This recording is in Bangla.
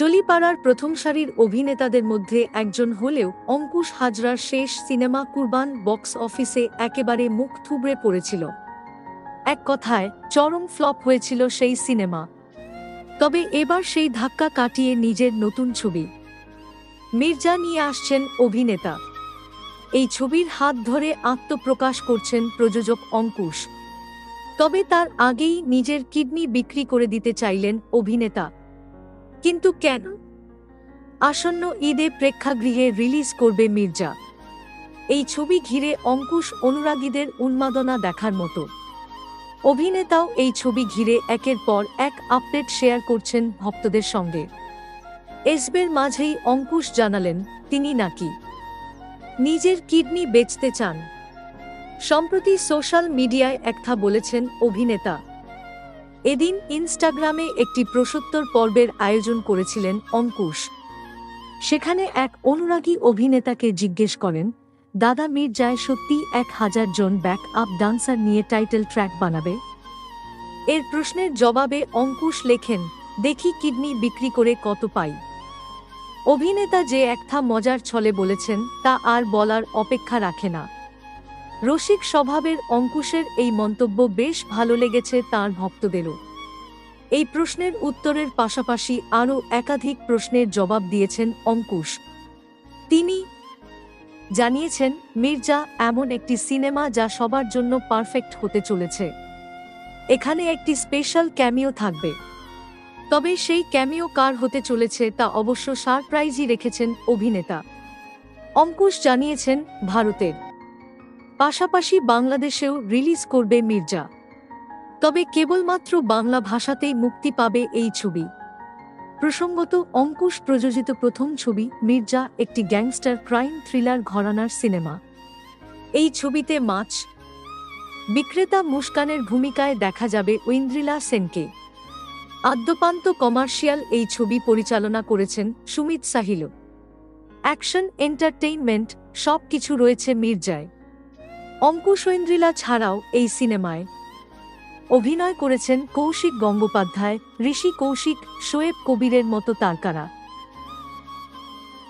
টলিপাড়ার প্রথম সারির অভিনেতাদের মধ্যে একজন হলেও অঙ্কুশ হাজরার শেষ সিনেমা কুরবান বক্স অফিসে একেবারে মুখ থুবড়ে পড়েছিল। এক কথায়, চরম ফ্লপ হয়েছিল সেই সিনেমা। তবে এবার সেই ধাক্কা কাটিয়ে নিজের নতুন ছবি। মির্জা নিয়ে আসছেন অভিনেতা। এই ছবির হাত ধরে আত্মপ্রকাশ করছেন প্রযোজক অঙ্কুশ। তবে তার আগেই নিজের কিডনি বিক্রি করে দিতে চাইলেন অভিনেতা। কিন্তু কেন? আসন্ন ঈদে প্রেক্ষাগৃহে রিলিজ করবে মির্জা। এই ছবি ঘিরে অঙ্কুশ অনুরাগীদের উন্মাদনা দেখার মতো। অভিনেতাও এই ছবি ঘিরে একের পর এক আপডেট শেয়ার করছেন ভক্তদের সঙ্গে। এসবের মাঝেই অঙ্কুশ জানালেন, তিনি নাকি নিজের কিডনি বেচতে চান। সম্প্রতি সোশ্যাল মিডিয়ায় একথা বলেছেন অভিনেতা। এদিন ইনস্টাগ্রামে একটি প্রসত্তর পর্বের আয়োজন করেছিলেন অঙ্কুশ। সেখানে এক অনুরাগী অভিনেতাকে জিজ্ঞেস করেন, দাদা মির্জায় সত্যি এক হাজার জন ব্যাক আপ ডান্সার নিয়ে টাইটেল ট্র্যাক বানাবে? এর প্রশ্নের জবাবে অঙ্কুশ লেখেন, দেখি কিডনি বিক্রি করে কত পাই। অভিনেতা যে একটা মজার ছলে বলেছেন, তা আর বলার অপেক্ষা রাখে না। রসিক স্বভাবের অঙ্কুশের এই মন্তব্য বেশ ভালো লেগেছে তার ভক্তদেরও। এই প্রশ্নের উত্তরের পাশাপাশি আরও একাধিক প্রশ্নের জবাব দিয়েছেন অঙ্কুশ। তিনি জানিয়েছেন, মির্জা এমন একটি সিনেমা যা সবার জন্য পারফেক্ট হতে চলেছে। এখানে একটি স্পেশাল ক্যামিও থাকবে। তবে সেই ক্যামিও কার হতে চলেছে তা অবশ্য সারপ্রাইজই রেখেছেন অভিনেতা। অঙ্কুশ জানিয়েছেন, ভারতের পাশাপাশি বাংলাদেশেও রিলিজ করবে মির্জা। তবে কেবলমাত্র বাংলা ভাষাতেই মুক্তি পাবে এই ছবি। প্রসঙ্গত, অঙ্কুশ প্রযোজিত প্রথম ছবি মির্জা একটি গ্যাংস্টার ক্রাইম থ্রিলার ঘরানার সিনেমা। এই ছবিতে মাছ, বিক্রেতা মুস্কানের ভূমিকায় দেখা যাবে ঐন্দ্রিলা সেনকে। আদ্যপান্ত কমার্শিয়াল এই ছবি পরিচালনা করেছেন সুমিত সাহিল। অ্যাকশন, এন্টারটেইনমেন্ট সব কিছু রয়েছে মির্জায়। অঙ্কুশ ঐন্দ্রিলা ছাড়াও এই সিনেমায় অভিনয় করেছেন কৌশিক গঙ্গোপাধ্যায়, ঋষি কৌশিক, শোয়েব কবিরের মতো তারকারা।